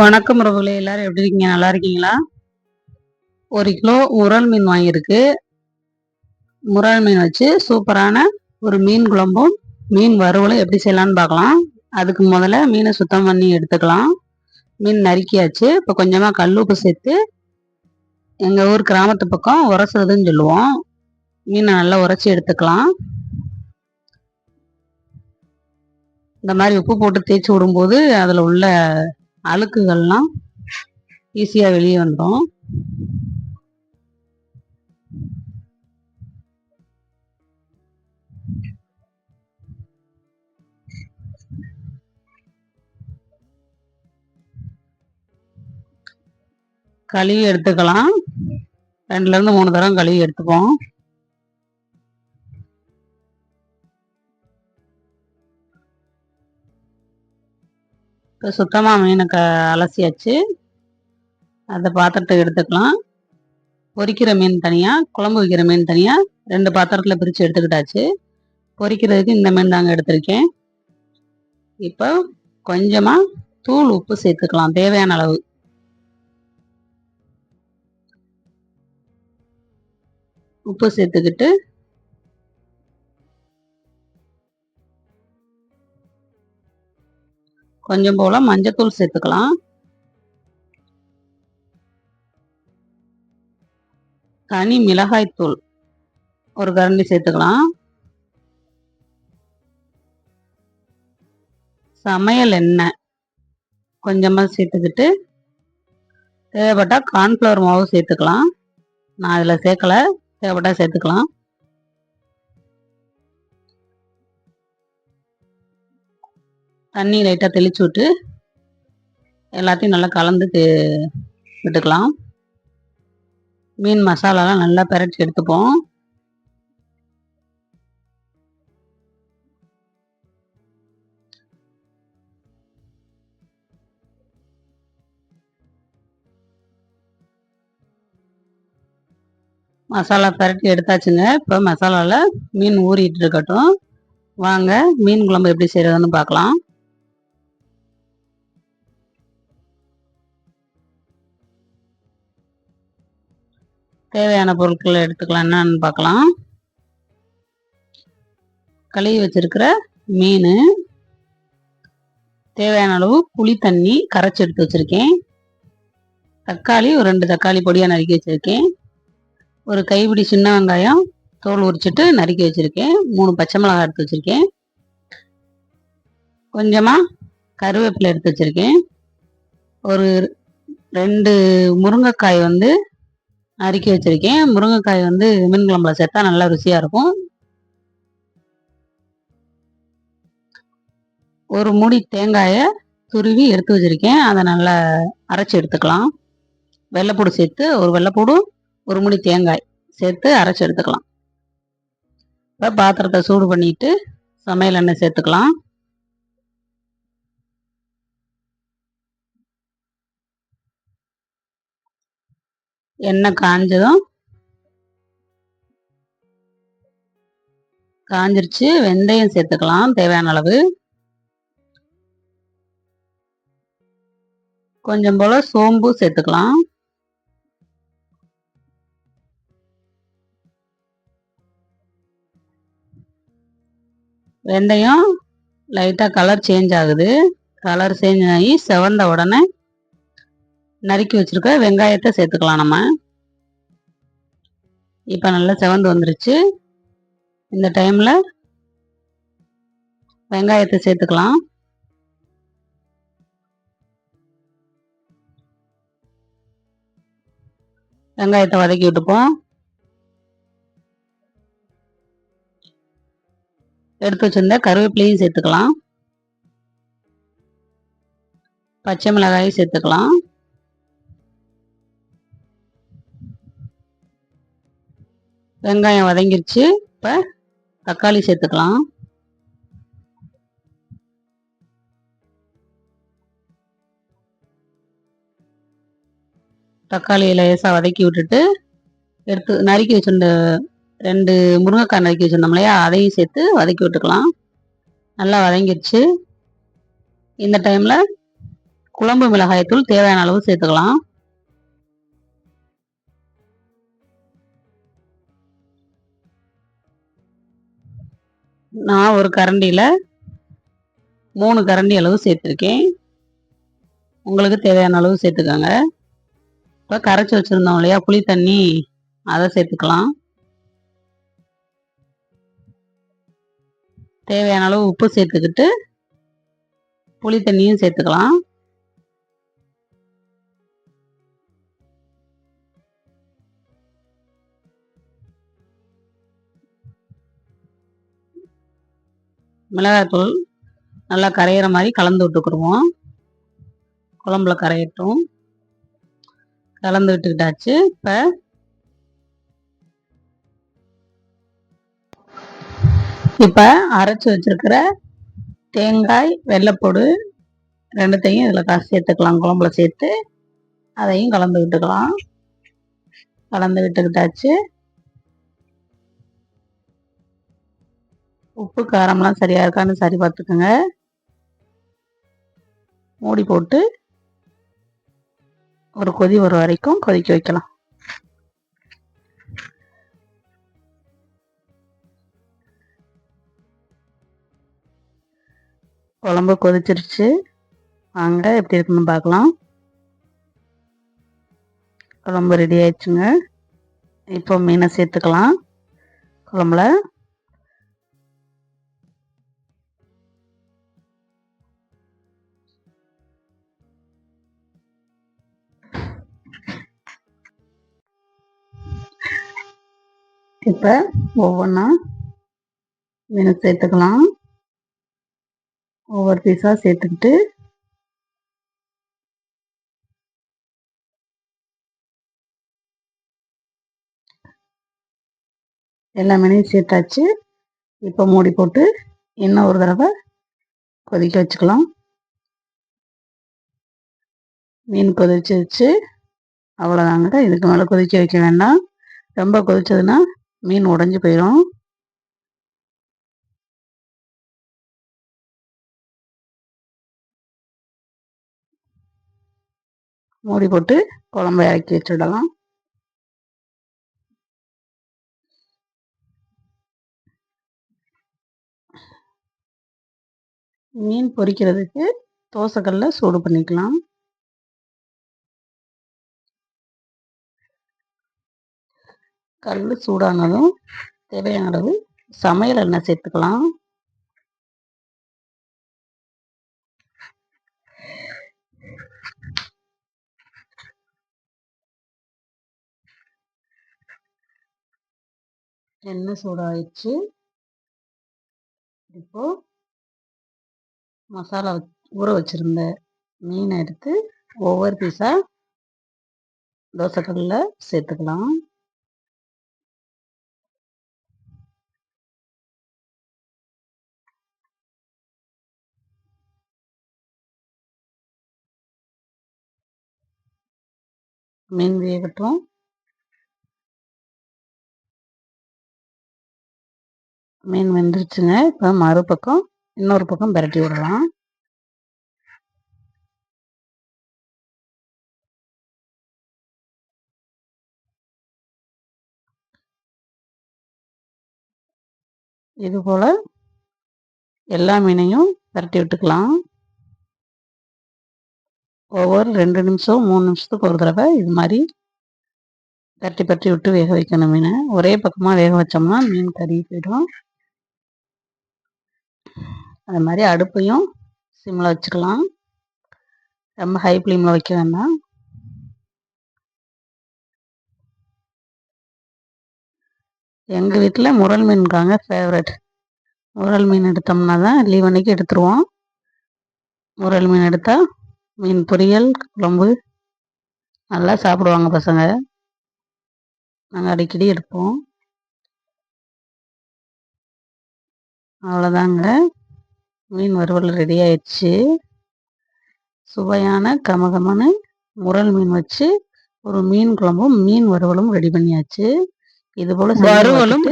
வணக்கம் உறவுகளே எல்லாரும் எப்படி இருக்கீங்க? நல்லா இருக்கீங்களா? ஒரு கிலோ முரல் மீன் வாங்கியிருக்கு. முரல் மீன் வச்சு சூப்பரான ஒரு மீன் குழம்பும் மீன் வறுவலும் எப்படி செய்யலான்னு பார்க்கலாம். அதுக்கு முதல்ல மீனை சுத்தம் பண்ணி எடுத்துக்கலாம். மீன் நறுக்கியாச்சு. இப்போ கொஞ்சமாக கல்லுப்பு சேர்த்து எங்கள் ஊர் கிராமத்து பக்கம் உரசுறதுன்னு சொல்லுவோம். மீனை நல்லா உரைச்சி எடுத்துக்கலாம். இந்த மாதிரி உப்பு போட்டு தேய்ச்சி விடும்போது அதில் உள்ள அழுக்குகள்லாம் ஈஸியாக வெளியே வந்துடும் கழுவி எடுத்துக்கலாம். ரெண்டுலேருந்து மூணு தரம் கழுவி எடுத்துப்போம் இப்போ சுத்தமாக மீனை க அலசியாச்சு. அந்த பாத்திரத்தை எடுத்துக்கலாம். பொரிக்கிற மீன் தனியாக குழம்பு வைக்கிற மீன் தனியாக ரெண்டு பாத்திரத்தில் பிரித்து எடுத்துக்கிட்டாச்சு. பொரிக்கிறதுக்கு இந்த மீன் தாங்க எடுத்திருக்கேன். இப்போ கொஞ்சமாக தூள் உப்பு சேர்த்துக்கலாம் தேவையான அளவு. உப்பு சேர்த்துக்கிட்டு கொஞ்சம் போல் மஞ்சத்தூள் சேர்த்துக்கலாம். தனி மிளகாய்த்தூள் ஒரு கரண்டி சேர்த்துக்கலாம். சமையல் எண்ணெய் கொஞ்சமாக சேர்த்துக்கிட்டு தேவைப்பட்டால் கார்ன்ஃப்ளவர் மாவு சேர்த்துக்கலாம். நான் அதில் சேர்க்கலை தேவைப்பட்டால் சேர்த்துக்கலாம். தண்ணி லைட்டாக தெளிச்சு விட்டு எல்லாத்தையும் நல்லா கலந்து விட்டுக்கலாம். மீன் மசாலாலாம் நல்லா பெரட்டி எடுத்துப்போம். மசாலா பரட்டி எடுத்தாச்சுங்க. இப்போ மசாலாவில் மீன் ஊறிட்டு இருக்கட்டும். வாங்க மீன் குழம்பு எப்படி செய்கிறதுன்னு பார்க்கலாம். தேவையான பொருட்களை எடுத்துக்கலாம். என்னன்னு பார்க்கலாம். கழுவி வச்சிருக்கிற மீன். தேவையான அளவு புளி தண்ணி கரைச்சி எடுத்து வச்சுருக்கேன். தக்காளி ஒரு ரெண்டு தக்காளி பொடியாக நறுக்கி வச்சுருக்கேன். ஒரு கைப்பிடி சின்ன வெங்காயம் தோல் உரிச்சிட்டு நறுக்கி வச்சுருக்கேன். மூணு பச்சை மிளகாய் எடுத்து வச்சுருக்கேன். கொஞ்சமாக கருவேப்பிலை எடுத்து வச்சுருக்கேன். ஒரு ரெண்டு முருங்கைக்காய் வந்து நறுக்கி வச்சுருக்கேன். முருங்கைக்காய் வந்து மீன் குழம்புல சேர்த்தா நல்லா ருசியாக இருக்கும். ஒரு மூடி தேங்காயை துருவி எடுத்து வச்சுருக்கேன். அதை நல்லா அரைச்சி எடுத்துக்கலாம். வெள்ளைப்பூடு சேர்த்து ஒரு வெள்ளைப்பூடும் ஒரு முடி தேங்காய் சேர்த்து அரைச்சி எடுத்துக்கலாம். இப்போ பாத்திரத்தை சூடு பண்ணிட்டு சமையல் எண்ணெய் சேர்த்துக்கலாம். எண்ணெய் காஞ்சதும் காஞ்சிருச்சு. வெந்தயம் சேர்த்துக்கலாம். தேவையான அளவு. கொஞ்சம் போல சோம்பு சேர்த்துக்கலாம். வெந்தயம் லைட்டாக கலர் சேஞ்ச் ஆகுது. கலர் சேஞ்ச் ஆகி செவந்த உடனே நறுக்கி வச்சுருக்க வெங்காயத்தை சேர்த்துக்கலாம் நம்ம. இப்போ நல்லா செவந்து வந்துருச்சு. இந்த டைமில் வெங்காயத்தை சேர்த்துக்கலாம். வெங்காயத்தை வதக்கி விட்டுப்போம். எடுத்து வச்சிருந்த கருவேப்பிலையும் சேர்த்துக்கலாம். பச்சை மிளகாயும் சேர்த்துக்கலாம். வெங்காயம் வதங்கிருச்சு. இப்போ தக்காளி சேர்த்துக்கலாம். தக்காளியை லேசாக வதக்கி விட்டுட்டு எடுத்து நறுக்கி வச்சுருந்த ரெண்டு முருங்கைக்காய் நறுக்கி வச்சுருந்தோம் இல்லையா? அதையும் சேர்த்து வதக்கி விட்டுக்கலாம். நல்லா வதங்கிடுச்சு இந்த டைமில் குழம்பு மிளகாயத்தூள் தேவையான அளவு சேர்த்துக்கலாம். நான் ஒரு கரண்டியில் மூணு கரண்டி அளவு சேர்த்துருக்கேன். உங்களுக்கு தேவையான அளவு சேர்த்துக்கோங்க. இப்போ கரைச்சி வச்சுருந்தோம் இல்லையா? புளி தண்ணி அதை சேர்த்துக்கலாம். தேவையான அளவு உப்பு சேர்த்துக்கிட்டு புளி தண்ணியும் சேர்த்துக்கலாம். மிளகாய்த்தூள் நல்லா கரையிற மாதிரி கலந்து விட்டுக்கிடுவோம். குழம்புல கரையட்டும். கலந்து விட்டுக்கிட்டாச்சு. இப்போ இப்போ அரைச்சி வச்சிருக்கிற தேங்காய் வெள்ளைப்பொடு ரெண்டுத்தையும் இதில் சேர்த்துக்கலாம். குழம்புல சேர்த்து அதையும் கலந்து விட்டுக்கலாம். கலந்து விட்டுக்கிட்டாச்சு. உப்பு காரம்லாம் சரியாக இருக்கான்னு சரி பார்த்துக்குங்க. மூடி போட்டு ஒரு கொதி வர வரைக்கும் கொதிக்க வைக்கலாம். குழம்பு கொதிச்சிருச்சு. வாங்க எப்படி இருக்குன்னு பார்க்கலாம். குழம்பு ரெடி ஆயிடுச்சுங்க. இப்போ மீனை சேர்த்துக்கலாம். குழம்புல இப்போ ஒவ்வொன்றா மீன் சேர்த்துக்கலாம்? ஒவ்வொரு பீஸாக சேர்த்துக்கிட்டு எல்லா மீனையும் சேர்த்தாச்சு. இப்போ மூடி போட்டு இன்னும் ஒரு தடவை கொதிக்க வச்சுக்கலாம். மீன் கொதிச்சு வச்சு அவ்வளோதாங்க இதுக்கு மேலே கொதிக்க வைக்க வேண்டாம். ரொம்ப கொதிச்சதுன்னா மீன் உடஞ்சி போயிடும் மூடி போட்டு குழம்பு இறக்கி வச்சுடலாம். மீன் பொரிக்கிறதுக்கு தோசைக்கல்ல சூடு பண்ணிக்கலாம். கல் சூடானதும் தேவையான அளவு சமையல் எண்ணெய் சேர்த்துக்கலாம். எண்ணெய் சூடாயிடுச்சு. இப்போ மசாலா ஊற வச்சிருந்த மீனை எடுத்து ஒவ்வொரு பீஸாக தோசைக்கல்லில் சேர்த்துக்கலாம். மீன் வேகட்டும் மீன் வெந்துருச்சுங்க. இப்போ மறுபக்கம் இன்னொரு பக்கம் பரட்டி விடலாம். இது போல் எல்லா மீனையும் பரட்டி விட்டுக்கலாம். ஒவ்வொரு ரெண்டு நிமிஷம் மூணு நிமிஷத்துக்கு ஒரு தடவை இது மாதிரி தட்டி பற்றி விட்டு வேக வைக்கணும் மீனை. ஒரே பக்கமாக வேக வச்சோம்னா மீன் கறி போயிடும். அது மாதிரி அடுப்பையும் சிம்மில் வச்சுக்கலாம். ரொம்ப ஹை ஃப்ளேமில் வைக்க வேண்டாம். எங்கள் வீட்டில் முரல் மீன்காங்க ஃபேவரட் முரல் மீன் எடுத்தோம்னா தான் லீவ் அன்னைக்கு எடுத்துருவோம். முரல் மீன் எடுத்தால் மீன் பொரியல் குழம்பு நல்லா சாப்பிடுவாங்க பசங்க. நாங்கள் அடிக்கடி எடுப்போம். அவ்வளோதாங்க. மீன் வறுவல் ரெடி ஆயிடுச்சு. சுவையான கமகமான முரல் மீன் வச்சு ஒரு மீன் குழம்பும் மீன் வறுவலும் ரெடி பண்ணியாச்சு. இது போல் வறுவலும்